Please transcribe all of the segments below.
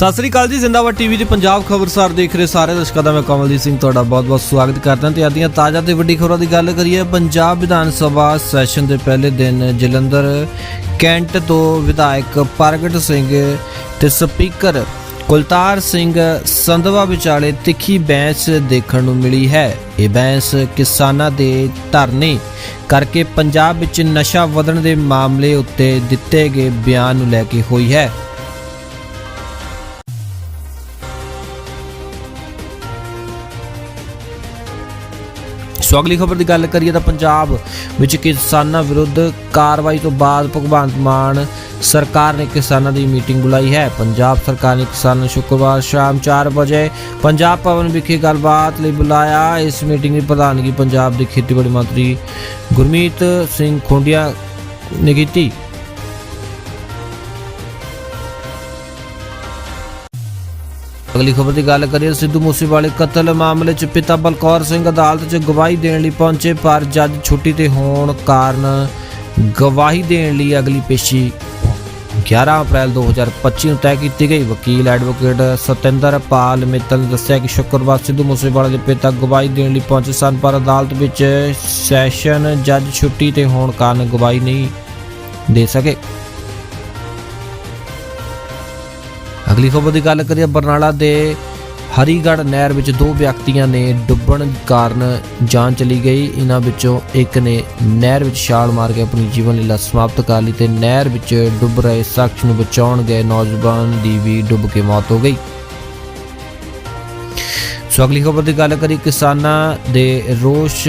ਸਤਿ ਸ੍ਰੀ ਅਕਾਲ ਜੀ, ਜ਼ਿੰਦਾਬਾਦ ਟੀਵੀ ਤੇ ਪੰਜਾਬ ਖਬਰਸਾਰ ਦੇਖ ਰਹੇ ਸਾਰੇ ਦਰਸ਼ਕਾਂ ਦਾ, ਮੈਂ ਕਮਲਜੀਤ ਸਿੰਘ ਤੁਹਾਡਾ ਬਹੁਤ-ਬਹੁਤ ਸਵਾਗਤ ਕਰਦਾ ਤੇ ਅੱਜ ਦੀਆਂ ਤਾਜ਼ਾ ਤੇ ਵੱਡੀ ਖਬਰਾਂ ਦੀ ਗੱਲ ਕਰੀਏ, ਪੰਜਾਬ ਵਿਧਾਨ ਸਭਾ ਸੈਸ਼ਨ ਦੇ ਪਹਿਲੇ ਦਿਨ ਜਲੰਧਰ ਕੈਂਟ ਤੋਂ ਵਿਧਾਇਕ ਪ੍ਰਗਟ ਸਿੰਘ ਤੇ ਸਪੀਕਰ ਕੁਲਤਾਰ ਸਿੰਘ ਸੰਧਵਾ ਵਿਚਾਲੇ ਤਿੱਖੀ ਬਹਿਸ ਦੇਖਣ ਨੂੰ ਮਿਲੀ ਹੈ। ਇਹ ਬਹਿਸ ਕਿਸਾਨਾਂ ਦੇ ਧਰਨੇ ਕਰਕੇ ਪੰਜਾਬ ਵਿੱਚ ਨਸ਼ਾ ਵਧਣ ਦੇ ਮਾਮਲੇ ਉੱਤੇ ਦਿੱਤੇ ਗਏ ਬਿਆਨ ਨੂੰ ਲੈ ਕੇ ਹੋਈ ਹੈ। ਸੋ ਅਗਲੀ ਖਬਰ ਦੀ ਗੱਲ ਕਰੀਏ ਤਾਂ ਪੰਜਾਬ ਵਿੱਚ ਕਿਸਾਨਾਂ ਵਿਰੁੱਧ ਕਾਰਵਾਈ ਤੋਂ ਬਾਅਦ ਭਗਵੰਤ ਮਾਨ ਸਰਕਾਰ ਨੇ ਕਿਸਾਨਾਂ ਦੀ ਮੀਟਿੰਗ ਬੁਲਾਈ ਹੈ। ਪੰਜਾਬ ਸਰਕਾਰ ਨੇ ਕਿਸਾਨਾਂ ਨੂੰ ਸ਼ੁੱਕਰਵਾਰ ਸ਼ਾਮ 4 ਵਜੇ ਪੰਜਾਬ ਭਵਨ ਵਿਖੇ ਗੱਲਬਾਤ ਲਈ ਬੁਲਾਇਆ। ਇਸ ਮੀਟਿੰਗ ਦੀ ਪ੍ਰਧਾਨਗੀ ਪੰਜਾਬ ਦੇ ਖੇਤੀਬਾੜੀ ਮੰਤਰੀ ਗੁਰਮੀਤ ਸਿੰਘ ਖੁੰਡੀਆ ਨੇ ਕੀਤੀ। ਅਗਲੀ ਖਬਰ ਦੀ ਗੱਲ ਕਰੀਏ, ਸਿੱਧੂ ਮੂਸੇਵਾਲੇ ਕਤਲ ਮਾਮਲੇ 'ਚ ਪਿਤਾ ਬਲਕੌਰ ਸਿੰਘ ਅਦਾਲਤ 'ਚ ਗਵਾਹੀ ਦੇਣ ਲਈ ਪਹੁੰਚੇ, ਪਰ ਜੱਜ ਛੁੱਟੀ ਤੇ ਹੋਣ ਕਾਰਨ ਗਵਾਹੀ ਦੇਣ ਲਈ ਅਗਲੀ ਪੇਸ਼ੀ 11 ਅਪ੍ਰੈਲ 2025 ਨੂੰ ਤੈਅ ਕੀਤੀ ਗਈ। ਵਕੀਲ ਐਡਵੋਕੇਟ ਸਤਿੰਦਰ ਪਾਲ ਮਿੱਤਲ ਨੇ ਦੱਸਿਆ ਕਿ ਸ਼ੁੱਕਰਵਾਰ ਸਿੱਧੂ ਮੂਸੇਵਾਲੇ ਦੇ ਪਿਤਾ ਗਵਾਹੀ ਦੇਣ ਲਈ ਪਹੁੰਚੇ ਸਨ, ਪਰ ਅਦਾਲਤ ਵਿੱਚ ਸੈਸ਼ਨ ਜੱਜ ਛੁੱਟੀ ਤੇ ਹੋਣ ਕਾਰਨ ਗਵਾਹੀ ਨਹੀਂ ਦੇ ਸਕੇ। ਅਗਲੀ ਖਬਰ ਦੀ ਗੱਲ ਕਰੀਏ, ਬਰਨਾਲਾ ਦੇ ਹਰੀਗੜ੍ਹ ਨਹਿਰ ਵਿੱਚ ਦੋ ਵਿਅਕਤੀਆਂ ਨੇ ਡੁੱਬਣ ਕਾਰਨ ਜਾਨ ਚਲੀ ਗਈ। ਇਹਨਾਂ ਵਿੱਚੋਂ ਇੱਕ ਨੇ ਨਹਿਰ ਵਿੱਚ ਛਾਲ ਮਾਰ ਕੇ ਆਪਣੀ ਜੀਵਨ ਲੀਲਾ ਸਮਾਪਤ ਕਰ ਲਈ ਤੇ ਨਹਿਰ ਵਿੱਚ ਡੁੱਬ ਰਹੇ ਸ਼ਖਸ ਨੂੰ ਬਚਾਉਣ ਗਏ ਨੌਜਵਾਨ ਦੀ ਵੀ ਡੁੱਬ ਕੇ ਮੌਤ ਹੋ ਗਈ। ਸੋ ਅਗਲੀ ਖਬਰ ਦੀ ਗੱਲ ਕਰੀ ਕਿਸਾਨਾਂ ਦੇ ਰੋਸ਼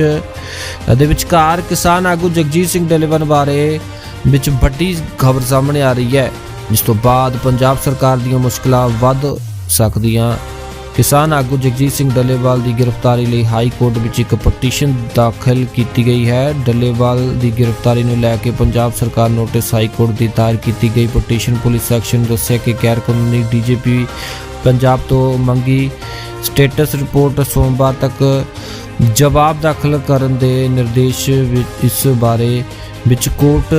ਦੇ ਵਿਚਕਾਰ ਕਿਸਾਨ ਆਗੂ ਜਗਜੀਤ ਸਿੰਘ ਡੇਲੇਵਨ ਬਾਰੇ ਵਿੱਚ ਵੱਡੀ ਖਬਰ ਸਾਹਮਣੇ ਆ ਰਹੀ ਹੈ। ਜਿਸ ਤੋਂ ਬਾਅਦ ਪੰਜਾਬ ਸਰਕਾਰ ਦੀਆਂ ਮੁਸ਼ਕਲਾਂ ਵੱਧ ਸਕਦੀਆਂ। ਕਿਸਾਨ ਆਗੂ ਜਗਜੀਤ ਸਿੰਘ ਡੱਲੇਵਾਲ ਦੀ ਗ੍ਰਿਫਤਾਰੀ ਲਈ ਹਾਈ ਕੋਰਟ ਵਿੱਚ ਇੱਕ ਪਟੀਸ਼ਨ ਦਾਖਲ ਕੀਤੀ ਗਈ ਹੈ। ਡੱਲੇਵਾਲ ਦੀ ਗ੍ਰਿਫਤਾਰੀ ਨੂੰ ਲੈ ਕੇ ਪੰਜਾਬ ਸਰਕਾਰ ਨੋਟਿਸ ਹਾਈ ਕੋਰਟ ਦੀ ਦਾਇਰ ਕੀਤੀ ਗਈ। ਪਟੀਸ਼ਨ ਪੁਲਿਸ ਸੈਕਸ਼ਨ ਦੱਸਿਆ ਕਿ ਗੈਰ ਕਾਨੂੰਨੀ ਡੀਜੀਪੀ ਪੰਜਾਬ ਤੋਂ ਮੰਗੀ ਸਟੇਟਸ ਰਿਪੋਰਟ ਸੋਮਵਾਰ ਤੱਕ ਜਵਾਬ ਦਾਖਲ ਕਰਨ ਦੇ ਨਿਰਦੇਸ਼ ਇਸ ਬਾਰੇ ਵਿੱਚ ਕੋਰਟ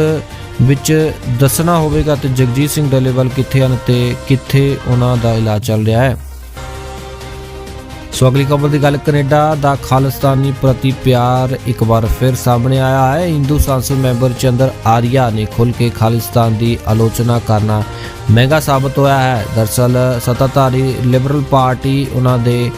ਵਿੱਚ ਦੱਸਣਾ ਹੋਵੇਗਾ ਤੇ ਜਗਜੀਤ ਸਿੰਘ ਡੱਲੇਵਾਲ ਕਿੱਥੇ ਹਨ ਤੇ ਕਿੱਥੇ ਉਹਨਾਂ ਦਾ ਇਲਾਜ ਚੱਲ ਰਿਹਾ ਹੈ। ਸੋ ਅਗਲੀ ਖਬਰ ਦੀ ਗੱਲ ਕੈਨੇਡਾ ਦਾ ਖਾਲਿਸਤਾਨੀ ਪ੍ਰਤੀ ਪਿਆਰ ਇੱਕ ਵਾਰ ਫਿਰ ਸਾਹਮਣੇ ਆਇਆ ਹੈ। ਹਿੰਦੂ ਸੰਸਦ ਮੈਂਬਰ ਚੰਦਰ ਆਰੀਆ ਨੇ ਖੁੱਲ੍ਹ ਕੇ ਖਾਲਿਸਤਾਨ ਦੀ ਆਲੋਚਨਾ ਕਰਨਾ ਮਹਿੰਗਾ ਸਾਬਤ ਹੋਇਆ ਹੈ। ਦਰਸਲ ਸੱਤਾਧਾਰੀ ਲਿਬਰਲ ਪਾਰਟੀ ਉਹਨਾਂ ਦੇ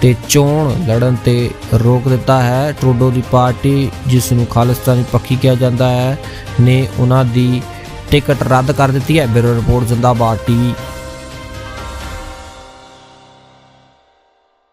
ਤੇ ਚੋਣ ਲੜਨ ਤੇ ਰੋਕ ਦਿੱਤਾ ਹੈ। ਟਰੂਡੋ ਦੀ ਪਾਰਟੀ, ਜਿਸ ਨੂੰ ਖਾਲਿਸਤਾਨੀ ਪੱਖੀ ਕਿਹਾ ਜਾਂਦਾ ਹੈ, ਨੇ ਉਹਨਾਂ ਦੀ ਟਿਕਟ ਰੱਦ ਕਰ ਦਿੱਤੀ ਹੈ। Bureau report, Zindabad TV.